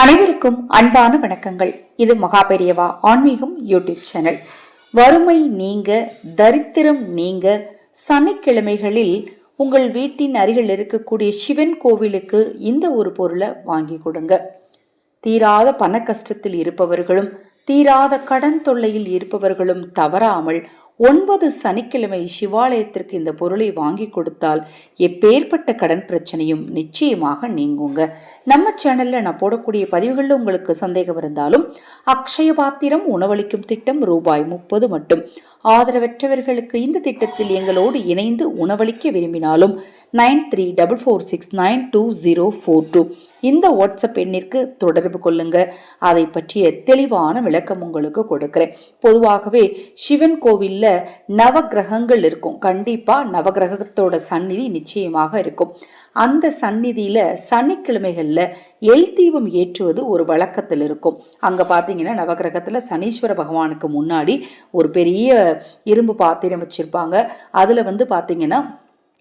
அனைவருக்கும் அன்பான வணக்கங்கள். இது மகாபெரியவா ஆன்மீகம் யூடியூப் சேனல். வறுமை நீங்க தரித்திரம் நீங்க சனிக்கிழமைகளில் உங்கள் வீட்டின் அருகில் இருக்கக்கூடிய சிவன் கோவிலுக்கு இந்த ஒரு பொருளை வாங்கி கொடுங்க. தீராத பண கஷ்டத்தில் இருப்பவர்களும் தீராத கடன் தொல்லையில் இருப்பவர்களும் தவறாமல் ஒன்பது சனிக்கிழமை சிவாலயத்திற்கு இந்த பொருளை வாங்கி கொடுத்தால் எப்பேற்பட்ட கடன் பிரச்சனையும் நிச்சயமாக நீங்குங்க. நம்ம சேனல்ல நான் போடக்கூடிய பதிவுகளில் உங்களுக்கு சந்தேகம் இருந்தாலும் அக்ஷய பாத்திரம் உணவளிக்கும் திட்டம் ரூபாய் முப்பது மட்டும். ஆதரவற்றவர்களுக்கு இந்த திட்டத்தில் எங்களோடு இணைந்து உணவளிக்க விரும்பினாலும் nine three double four six nine two zero four two. இந்த வாட்ஸ்அப் எண்ணிற்கு தொடர்பு கொள்ளுங்க. அதை பற்றிய தெளிவான விளக்கம் உங்களுக்கு கொடுக்கிறேன். பொதுவாகவே சிவன் கோவிலில் நவகிரகங்கள் இருக்கும். கண்டிப்பாக நவகிரகத்தோட சந்நிதி நிச்சயமாக இருக்கும். அந்த சந்நிதியில சனிக்கிழமைகள்ல எல் தீபம் ஏற்றுவது ஒரு வழக்கத்தில் இருக்கும். அங்கே பார்த்தீங்கன்னா நவகிரகத்தில் சனீஸ்வர பகவானுக்கு முன்னாடி ஒரு பெரிய இரும்பு பாத்திரம் வச்சிருப்பாங்க. அதில் வந்து பார்த்தீங்கன்னா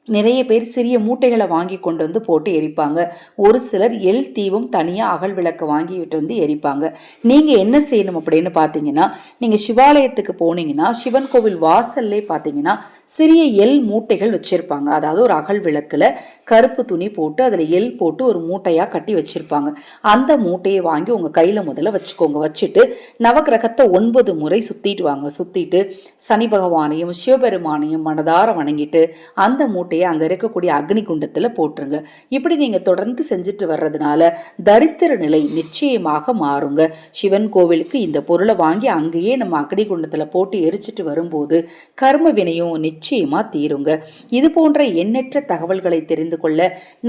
நிறைய பேர் சிறிய மூட்டைகளை வாங்கி கொண்டு வந்து போட்டு எரிப்பாங்க. ஒரு சிலர் எல் தீவும் தனியாக அகல் விளக்கு வாங்கிட்டு வந்து எரிப்பாங்க. நீங்கள் என்ன செய்யணும் அப்படின்னு பார்த்தீங்கன்னா நீங்கள் சிவாலயத்துக்கு போனீங்கன்னா சிவன் கோவில் வாசல்லே பார்த்தீங்கன்னா சிறிய எல் மூட்டைகள் வச்சுருப்பாங்க. அதாவது ஒரு அகல் விளக்கில் கருப்பு துணி போட்டு அதில் எல் போட்டு ஒரு மூட்டையாக கட்டி வச்சுருப்பாங்க. அந்த மூட்டையை வாங்கி உங்கள் கையில் முதல்ல வச்சுக்கோங்க. வச்சுட்டு நவகிரகத்தை ஒன்பது முறை சுற்றிட்டு வாங்க. சுற்றிட்டு சனி பகவானையும் சிவபெருமானையும் மனதார வணங்கிட்டு அந்த மூட்டை மூட்டையை அங்கே இருக்கக்கூடிய அக்னி குண்டத்தில் போட்டுருங்க. இப்படி நீங்கள் தொடர்ந்து செஞ்சுட்டு வர்றதுனால தரித்திர நிலை நிச்சயமாக மாறுங்க. சிவன் கோவிலுக்கு இந்த பொருளை வாங்கி அங்கேயே நம்ம அக்னி குண்டத்தில் போட்டு எரிச்சிட்டு வரும்போது கர்ம வினையும் நிச்சயமாக தீருங்க. இது போன்ற எண்ணற்ற தகவல்களை தெரிந்து கொள்ள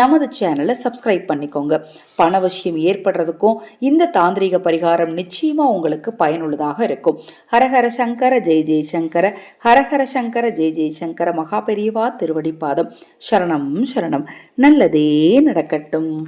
நமது சேனலை சப்ஸ்கிரைப் பண்ணிக்கோங்க. பணவசியம் ஏற்படுறதுக்கும் இந்த தாந்திரிக பரிகாரம் நிச்சயமாக உங்களுக்கு பயனுள்ளதாக இருக்கும். ஹரஹர சங்கர ஜெய் ஜெய் சங்கர ஹரஹர சங்கர ஜெய் ஜெய் சங்கர மகாபெரியவா திருவடிப்பாதம் சரணம் சரணம். நல்லதே நடக்கட்டும்.